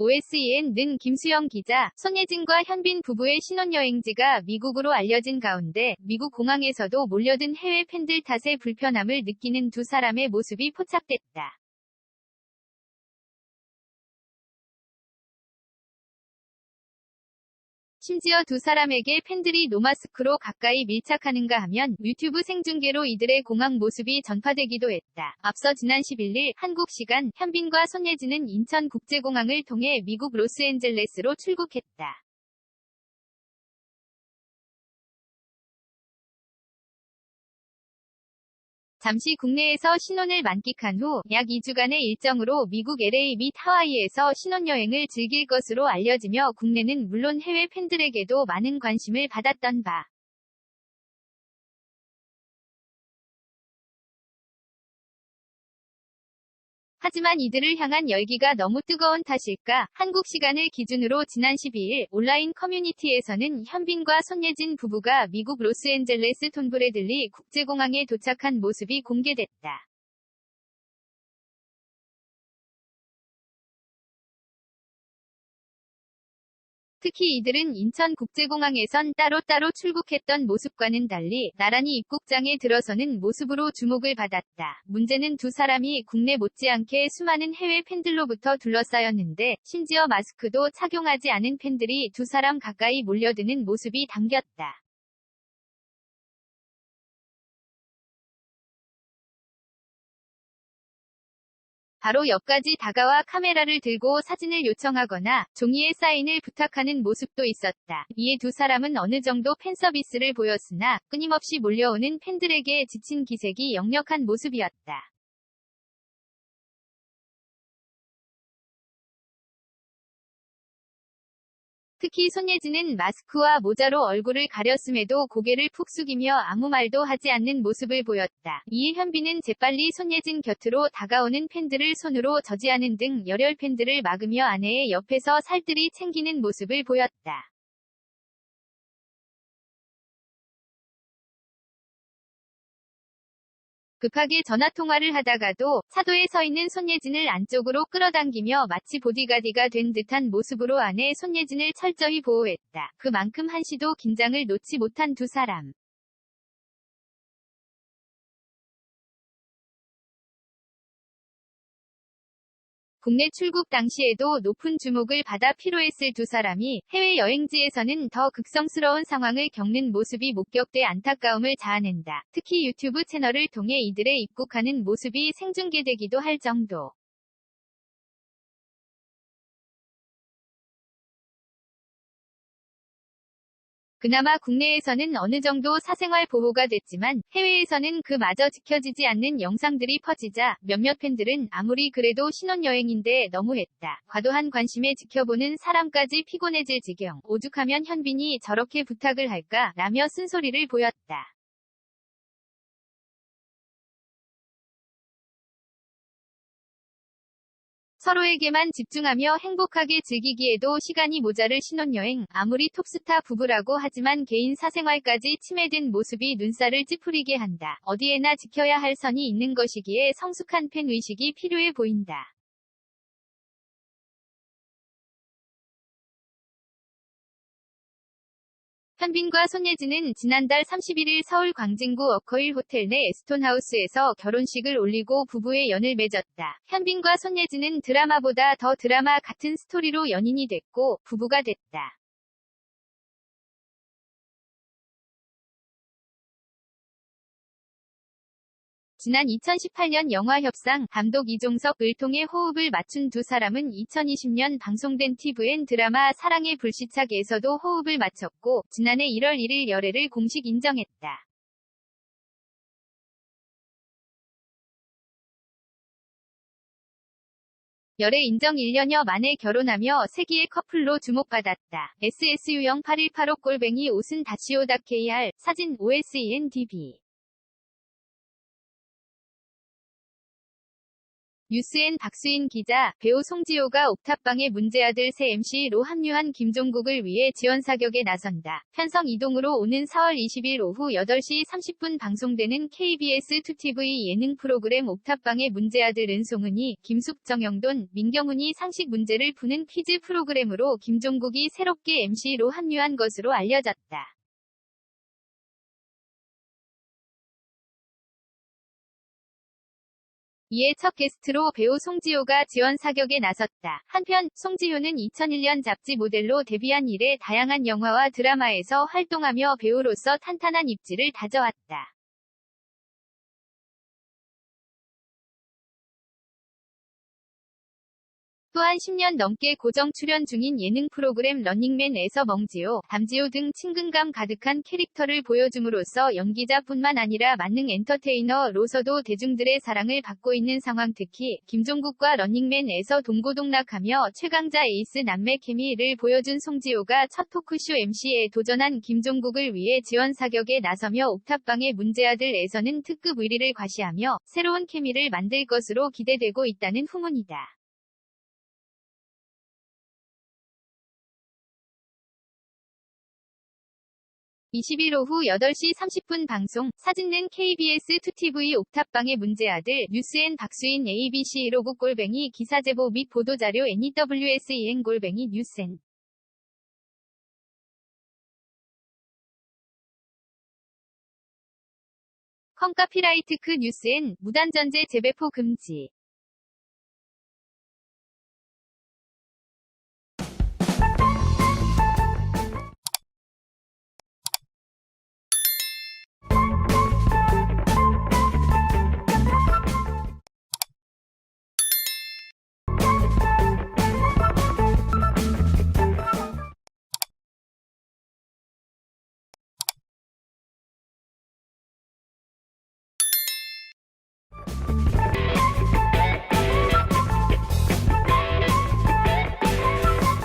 OSEN는 김수영 기자, 손예진과 현빈 부부의 신혼여행지가 미국으로 알려진 가운데 미국 공항에서도 몰려든 해외 팬들 탓에 불편함을 느끼는 두 사람의 모습이 포착됐다. 심지어 두 사람에게 팬들이 노마스크로 가까이 밀착하는가 하면 유튜브 생중계로 이들의 공항 모습이 전파되기도 했다. 앞서 지난 11일 한국 시간 현빈과 손예진은 인천국제공항을 통해 미국 로스앤젤레스로 출국했다. 잠시 국내에서 신혼을 만끽한 후 약 2주간의 일정으로 미국 LA 및 하와이에서 신혼여행을 즐길 것으로 알려지며 국내는 물론 해외 팬들에게도 많은 관심을 받았던 바. 하지만 이들을 향한 열기가 너무 뜨거운 탓일까? 한국 시간을 기준으로 지난 12일 온라인 커뮤니티에서는 현빈과 손예진 부부가 미국 로스앤젤레스 톤브레들리 국제공항에 도착한 모습이 공개됐다. 특히 이들은 인천국제공항에선 따로따로 출국했던 모습과는 달리 나란히 입국장에 들어서는 모습으로 주목을 받았다. 문제는 두 사람이 국내 못지않게 수많은 해외 팬들로부터 둘러싸였는데 심지어 마스크도 착용하지 않은 팬들이 두 사람 가까이 몰려드는 모습이 담겼다. 바로 옆까지 다가와 카메라를 들고 사진을 요청하거나 종이에 사인을 부탁하는 모습도 있었다. 이에 두 사람은 어느 정도 팬 서비스를 보였으나 끊임없이 몰려오는 팬들에게 지친 기색이 역력한 모습이었다. 특히 손예진은 마스크와 모자로 얼굴을 가렸음에도 고개를 푹 숙이며 아무 말도 하지 않는 모습을 보였다. 이에 현빈은 재빨리 손예진 곁으로 다가오는 팬들을 손으로 저지하는 등 열혈 팬들을 막으며 아내의 옆에서 살뜰히 챙기는 모습을 보였다. 급하게 전화통화를 하다가도 차도에 서 있는 손예진을 안쪽으로 끌어당기며 마치 보디가디가 된 듯한 모습으로 아내 손예진을 철저히 보호했다. 그만큼 한시도 긴장을 놓지 못한 두 사람. 국내 출국 당시에도 높은 주목을 받아 피로했을 두 사람이 해외 여행지에서는 더 극성스러운 상황을 겪는 모습이 목격돼 안타까움을 자아낸다. 특히 유튜브 채널을 통해 이들의 입국하는 모습이 생중계되기도 할 정도. 그나마 국내에서는 어느 정도 사생활 보호가 됐지만 해외에서는 그마저 지켜지지 않는 영상들이 퍼지자 몇몇 팬들은 아무리 그래도 신혼여행인데 너무했다. 과도한 관심에 지켜보는 사람까지 피곤해질 지경. 오죽하면 현빈이 저렇게 부탁을 할까? 라며 쓴소리를 보였다. 서로에게만 집중하며 행복하게 즐기기에도 시간이 모자를 신혼여행, 아무리 톱스타 부부라고 하지만 개인 사생활까지 침해된 모습이 눈살을 찌푸리게 한다. 어디에나 지켜야 할 선이 있는 것이기에 성숙한 팬 의식이 필요해 보인다. 현빈과 손예진은 지난달 31일 서울 광진구 어커일 호텔 내 에스톤하우스에서 결혼식을 올리고 부부의 연을 맺었다. 현빈과 손예진은 드라마보다 더 드라마 같은 스토리로 연인이 됐고 부부가 됐다. 지난 2018년 영화협상 감독 이종석을 통해 호흡을 맞춘 두 사람은 2020년 방송된 TVN 드라마 사랑의 불시착에서도 호흡을 맞췄고 지난해 1월 1일 열애를 공식 인정했다. 열애 인정 1년여 만에 결혼하며 세기의 커플로 주목받았다. SSU형 8185 꼴뱅이 옷은 다시오다 KR 사진 OSENDB 뉴스엔 박수인 기자, 배우 송지효가 옥탑방의 문제아들 새 MC로 합류한 김종국을 위해 지원 사격에 나선다. 편성 이동으로 오는 4월 20일 오후 8시 30분 방송되는 KBS 2TV 예능 프로그램 옥탑방의 문제아들 은 송은이, 김숙 정영돈, 민경훈이 상식 문제를 푸는 퀴즈 프로그램으로 김종국이 새롭게 MC로 합류한 것으로 알려졌다. 이에 첫 게스트로 배우 송지효가 지원 사격에 나섰다. 한편 송지효는 2001년 잡지 모델로 데뷔한 이래 다양한 영화와 드라마에서 활동하며 배우로서 탄탄한 입지를 다져왔다. 또한 10년 넘게 고정 출연 중인 예능 프로그램 런닝맨에서 멍지호, 담지호 등 친근감 가득한 캐릭터를 보여줌으로써 연기자뿐만 아니라 만능 엔터테이너로서도 대중들의 사랑을 받고 있는 상황 특히 김종국과 런닝맨에서 동고동락하며 최강자 에이스 남매 케미를 보여준 송지호가 첫 토크쇼 MC에 도전한 김종국을 위해 지원 사격에 나서며 옥탑방의 문제아들에서는 특급 의리를 과시하며 새로운 케미를 만들 것으로 기대되고 있다는 후문이다. 20일 오후 8시 30분 방송, 사진는 KBS 2TV 옥탑방의 문제 아들, 뉴스엔 박수인 ABC 로고 골뱅이 기사 제보 및 보도자료 NEWSEN 골뱅이 뉴스엔. 컴카피라이트 크 뉴스엔 무단전제 재배포 금지